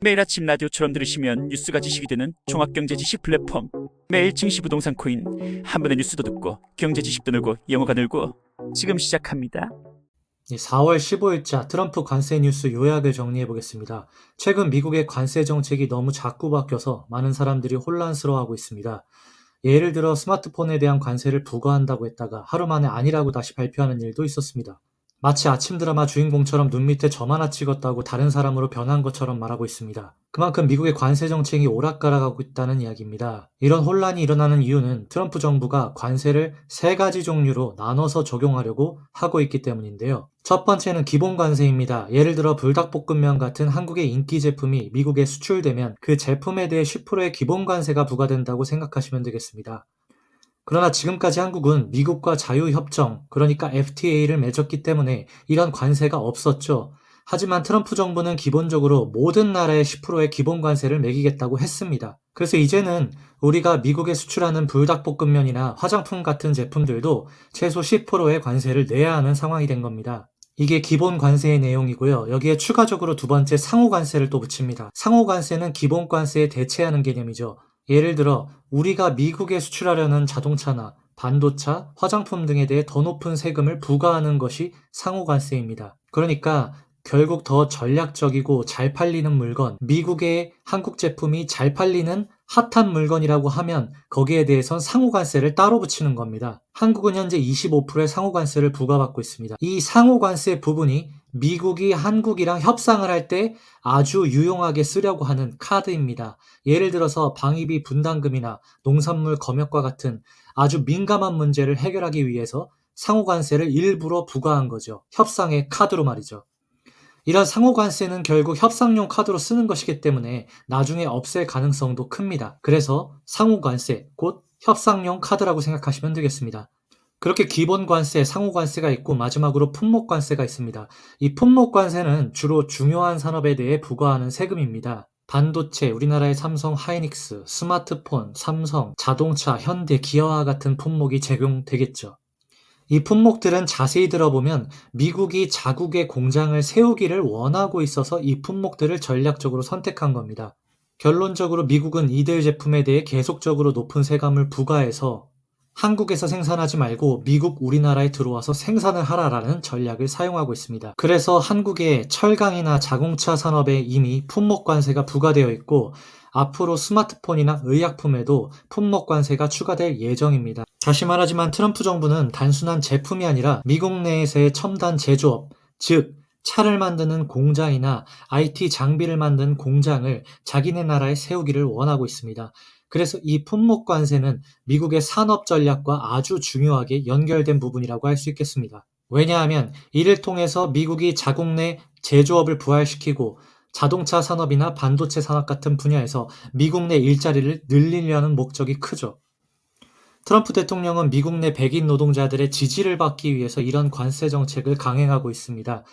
매일 아침 라디오처럼 들으시면 뉴스가 지식이 되는 종합경제 지식 플랫폼 매일 증시 부동산 코인 한 번에 뉴스도 듣고 경제 지식도 늘고 영어가 늘고 지금 시작합니다. 4월 15일자 트럼프 관세 뉴스 요약을 정리해 보겠습니다. 최근 미국의 관세 정책이 너무 자꾸 바뀌어서 많은 사람들이 혼란스러워하고 있습니다. 예를 들어 스마트폰에 대한 관세를 부과한다고 했다가 하루 만에 아니라고 다시 발표하는 일도 있었습니다. 마치 아침 드라마 주인공처럼 눈 밑에 점 하나 찍었다고 다른 사람으로 변한 것처럼 말하고 있습니다. 그만큼 미국의 관세 정책이 오락가락하고 있다는 이야기입니다. 이런 혼란이 일어나는 이유는 트럼프 정부가 관세를 세 가지 종류로 나눠서 적용하려고 하고 있기 때문인데요. 첫 번째는 기본 관세입니다. 예를 들어 불닭볶음면 같은 한국의 인기 제품이 미국에 수출되면 그 제품에 대해 10%의 기본 관세가 부과된다고 생각하시면 되겠습니다. 그러나 지금까지 한국은 미국과 자유협정, 그러니까 FTA를 맺었기 때문에 이런 관세가 없었죠. 하지만 트럼프 정부는 기본적으로 모든 나라의 10%의 기본 관세를 매기겠다고 했습니다. 그래서 이제는 우리가 미국에 수출하는 불닭볶음면이나 화장품 같은 제품들도 최소 10%의 관세를 내야 하는 상황이 된 겁니다. 이게 기본 관세의 내용이고요. 여기에 추가적으로 두 번째 상호 관세를 또 붙입니다. 상호 관세는 기본 관세에 대체하는 개념이죠. 예를 들어 우리가 미국에 수출하려는 자동차나 반도차, 화장품 등에 대해 더 높은 세금을 부과하는 것이 상호관세입니다. 그러니까 결국 더 전략적이고 잘 팔리는 물건, 미국의 한국 제품이 잘 팔리는 핫한 물건이라고 하면 거기에 대해선 상호관세를 따로 붙이는 겁니다. 한국은 현재 25%의 상호관세를 부과받고 있습니다. 이 상호관세 부분이 미국이 한국이랑 협상을 할 때 아주 유용하게 쓰려고 하는 카드입니다. 예를 들어서 방위비 분담금이나 농산물 검역과 같은 아주 민감한 문제를 해결하기 위해서 상호관세를 일부러 부과한 거죠. 협상의 카드로 말이죠. 이런 상호관세는 결국 협상용 카드로 쓰는 것이기 때문에 나중에 없앨 가능성도 큽니다. 그래서 상호관세, 곧 협상용 카드라고 생각하시면 되겠습니다. 그렇게 기본 관세, 상호 관세가 있고 마지막으로 품목 관세가 있습니다. 이 품목 관세는 주로 중요한 산업에 대해 부과하는 세금입니다. 반도체, 우리나라의 삼성 하이닉스, 스마트폰, 삼성, 자동차, 현대, 기아와 같은 품목이 적용되겠죠. 이 품목들은 자세히 들어보면 미국이 자국의 공장을 세우기를 원하고 있어서 이 품목들을 전략적으로 선택한 겁니다. 결론적으로 미국은 이들 제품에 대해 계속적으로 높은 세금을 부과해서 한국에서 생산하지 말고 미국 우리나라에 들어와서 생산을 하라라는 전략을 사용하고 있습니다. 그래서 한국의 철강이나 자동차 산업에 이미 품목 관세가 부과되어 있고 앞으로 스마트폰이나 의약품에도 품목 관세가 추가될 예정입니다. 다시 말하지만 트럼프 정부는 단순한 제품이 아니라 미국 내에서의 첨단 제조업, 즉 차를 만드는 공장이나 IT 장비를 만드는 공장을 자기네 나라에 세우기를 원하고 있습니다. 그래서 이 품목 관세는 미국의 산업 전략과 아주 중요하게 연결된 부분이라고 할 수 있겠습니다. 왜냐하면 이를 통해서 미국이 자국 내 제조업을 부활시키고 자동차 산업이나 반도체 산업 같은 분야에서 미국 내 일자리를 늘리려는 목적이 크죠. 트럼프 대통령은 미국 내 백인 노동자들의 지지를 받기 위해서 이런 관세 정책을 강행하고 있습니다.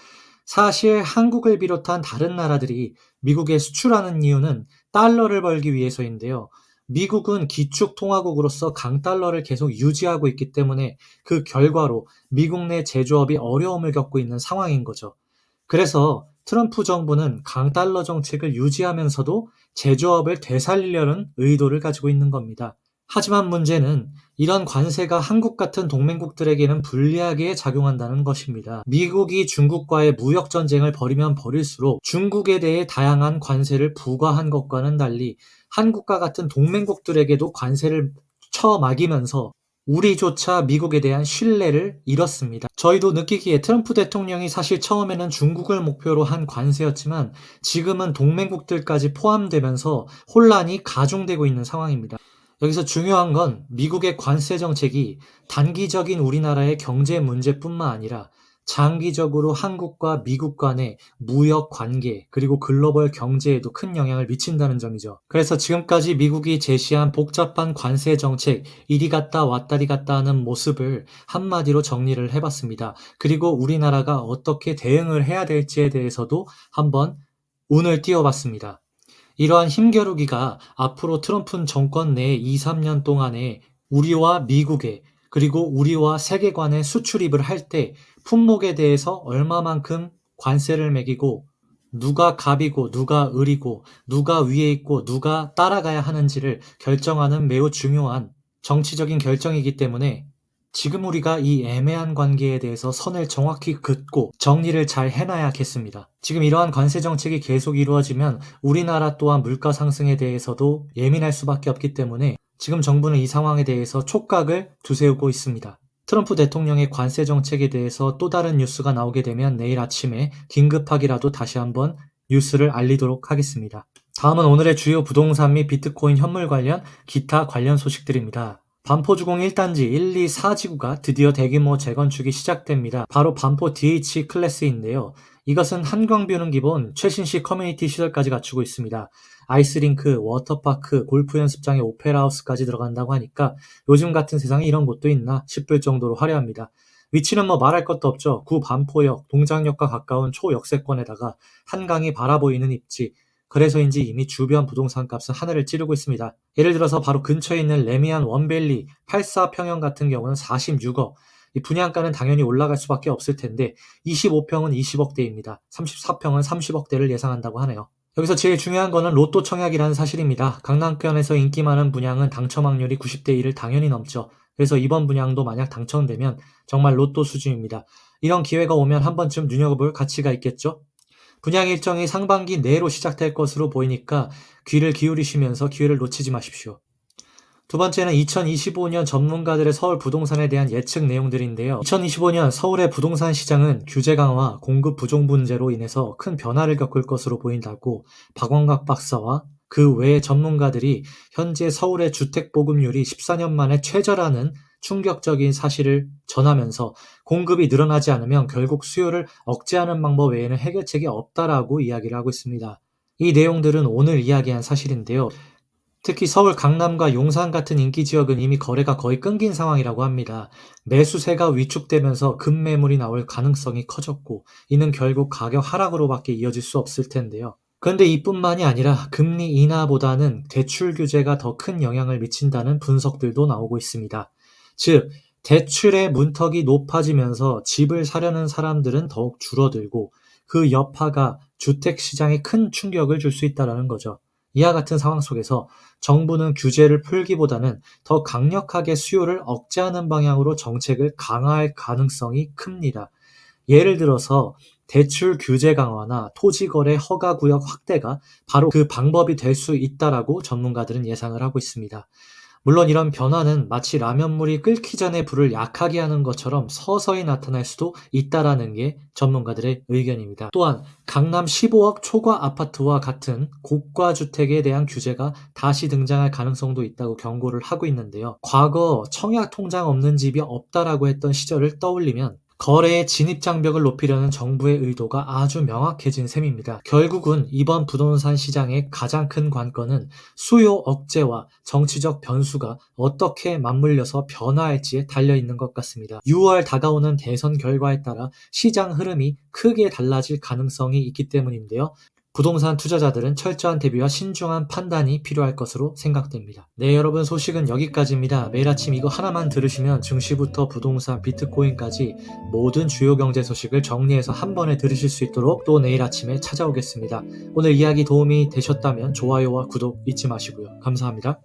사실 한국을 비롯한 다른 나라들이 미국에 수출하는 이유는 달러를 벌기 위해서인데요. 미국은 기축통화국으로서 강달러를 계속 유지하고 있기 때문에 그 결과로 미국 내 제조업이 어려움을 겪고 있는 상황인 거죠. 그래서 트럼프 정부는 강달러 정책을 유지하면서도 제조업을 되살리려는 의도를 가지고 있는 겁니다. 하지만 문제는 이런 관세가 한국 같은 동맹국들에게는 불리하게 작용한다는 것입니다. 미국이 중국과의 무역 전쟁을 벌이면 벌일수록 중국에 대해 다양한 관세를 부과한 것과는 달리 한국과 같은 동맹국들에게도 관세를 쳐막이면서 우리조차 미국에 대한 신뢰를 잃었습니다. 저희도 느끼기에 트럼프 대통령이 사실 처음에는 중국을 목표로 한 관세였지만 지금은 동맹국들까지 포함되면서 혼란이 가중되고 있는 상황입니다. 여기서 중요한 건 미국의 관세 정책이 단기적인 우리나라의 경제 문제뿐만 아니라 장기적으로 한국과 미국 간의 무역 관계 그리고 글로벌 경제에도 큰 영향을 미친다는 점이죠. 그래서 지금까지 미국이 제시한 복잡한 관세 정책 이리 갔다 왔다리 갔다 하는 모습을 한마디로 정리를 해봤습니다. 그리고 우리나라가 어떻게 대응을 해야 될지에 대해서도 한번 운을 띄워봤습니다. 이러한 힘겨루기가 앞으로 트럼프 정권 내 2, 3년 동안에 우리와 미국의 그리고 우리와 세계관의 수출입을 할 때 품목에 대해서 얼마만큼 관세를 매기고 누가 갑이고 누가 을이고 누가 위에 있고 누가 따라가야 하는지를 결정하는 매우 중요한 정치적인 결정이기 때문에 지금 우리가 이 애매한 관계에 대해서 선을 정확히 긋고 정리를 잘 해놔야겠습니다. 지금 이러한 관세 정책이 계속 이루어지면 우리나라 또한 물가 상승에 대해서도 예민할 수밖에 없기 때문에 지금 정부는 이 상황에 대해서 촉각을 두세우고 있습니다. 트럼프 대통령의 관세 정책에 대해서 또 다른 뉴스가 나오게 되면 내일 아침에 긴급하기라도 다시 한번 뉴스를 알리도록 하겠습니다. 다음은 오늘의 주요 부동산 및 비트코인 현물 관련 기타 관련 소식들입니다. 반포주공 1단지 1, 2, 4지구가 드디어 대규모 재건축이 시작됩니다. 바로 반포 DH 클래스인데요. 이것은 한강뷰는 기본 최신식 커뮤니티 시설까지 갖추고 있습니다. 아이스링크, 워터파크, 골프 연습장에 오페라하우스까지 들어간다고 하니까 요즘 같은 세상에 이런 곳도 있나 싶을 정도로 화려합니다. 위치는 뭐 말할 것도 없죠. 구 반포역, 동장역과 가까운 초역세권에다가 한강이 바라보이는 입지, 그래서인지 이미 주변 부동산 값은 하늘을 찌르고 있습니다. 예를 들어서 바로 근처에 있는 레미안 원밸리 84평형 같은 경우는 46억. 이 분양가는 당연히 올라갈 수밖에 없을 텐데 25평은 20억대입니다. 34평은 30억대를 예상한다고 하네요. 여기서 제일 중요한 거는 로또 청약이라는 사실입니다. 강남권에서 인기 많은 분양은 당첨 확률이 90대 1을 당연히 넘죠. 그래서 이번 분양도 만약 당첨되면 정말 로또 수준입니다. 이런 기회가 오면 한 번쯤 눈여겨볼 가치가 있겠죠? 분양 일정이 상반기 내로 시작될 것으로 보이니까 귀를 기울이시면서 기회를 놓치지 마십시오. 두 번째는 2025년 전문가들의 서울 부동산에 대한 예측 내용들인데요. 2025년 서울의 부동산 시장은 규제 강화, 공급 부족 문제로 인해서 큰 변화를 겪을 것으로 보인다고 박원각 박사와 그 외의 전문가들이 현재 서울의 주택 보급률이 14년 만에 최저라는 충격적인 사실을 전하면서 공급이 늘어나지 않으면 결국 수요를 억제하는 방법 외에는 해결책이 없다라고 이야기를 하고 있습니다. 이 내용들은 오늘 이야기한 사실인데요. 특히 서울 강남과 용산 같은 인기 지역은 이미 거래가 거의 끊긴 상황이라고 합니다. 매수세가 위축되면서 급매물이 나올 가능성이 커졌고 이는 결국 가격 하락으로밖에 이어질 수 없을 텐데요. 그런데 이뿐만이 아니라 금리 인하보다는 대출 규제가 더 큰 영향을 미친다는 분석들도 나오고 있습니다. 즉, 대출의 문턱이 높아지면서 집을 사려는 사람들은 더욱 줄어들고 그 여파가 주택 시장에 큰 충격을 줄 수 있다는 거죠. 이와 같은 상황 속에서 정부는 규제를 풀기보다는 더 강력하게 수요를 억제하는 방향으로 정책을 강화할 가능성이 큽니다. 예를 들어서 대출 규제 강화나 토지 거래 허가 구역 확대가 바로 그 방법이 될 수 있다라고 전문가들은 예상을 하고 있습니다. 물론 이런 변화는 마치 라면물이 끓기 전에 불을 약하게 하는 것처럼 서서히 나타날 수도 있다라는 게 전문가들의 의견입니다. 또한 강남 15억 초과 아파트와 같은 고가 주택에 대한 규제가 다시 등장할 가능성도 있다고 경고를 하고 있는데요. 과거 청약 통장 없는 집이 없다라고 했던 시절을 떠올리면 거래의 진입 장벽을 높이려는 정부의 의도가 아주 명확해진 셈입니다. 결국은 이번 부동산 시장의 가장 큰 관건은 수요 억제와 정치적 변수가 어떻게 맞물려서 변화할지에 달려 있는 것 같습니다. 6월 다가오는 대선 결과에 따라 시장 흐름이 크게 달라질 가능성이 있기 때문인데요. 부동산 투자자들은 철저한 대비와 신중한 판단이 필요할 것으로 생각됩니다. 네, 여러분 소식은 여기까지입니다. 매일 아침 이거 하나만 들으시면 증시부터 부동산, 비트코인까지 모든 주요 경제 소식을 정리해서 한 번에 들으실 수 있도록 또 내일 아침에 찾아오겠습니다. 오늘 이야기 도움이 되셨다면 좋아요와 구독 잊지 마시고요. 감사합니다.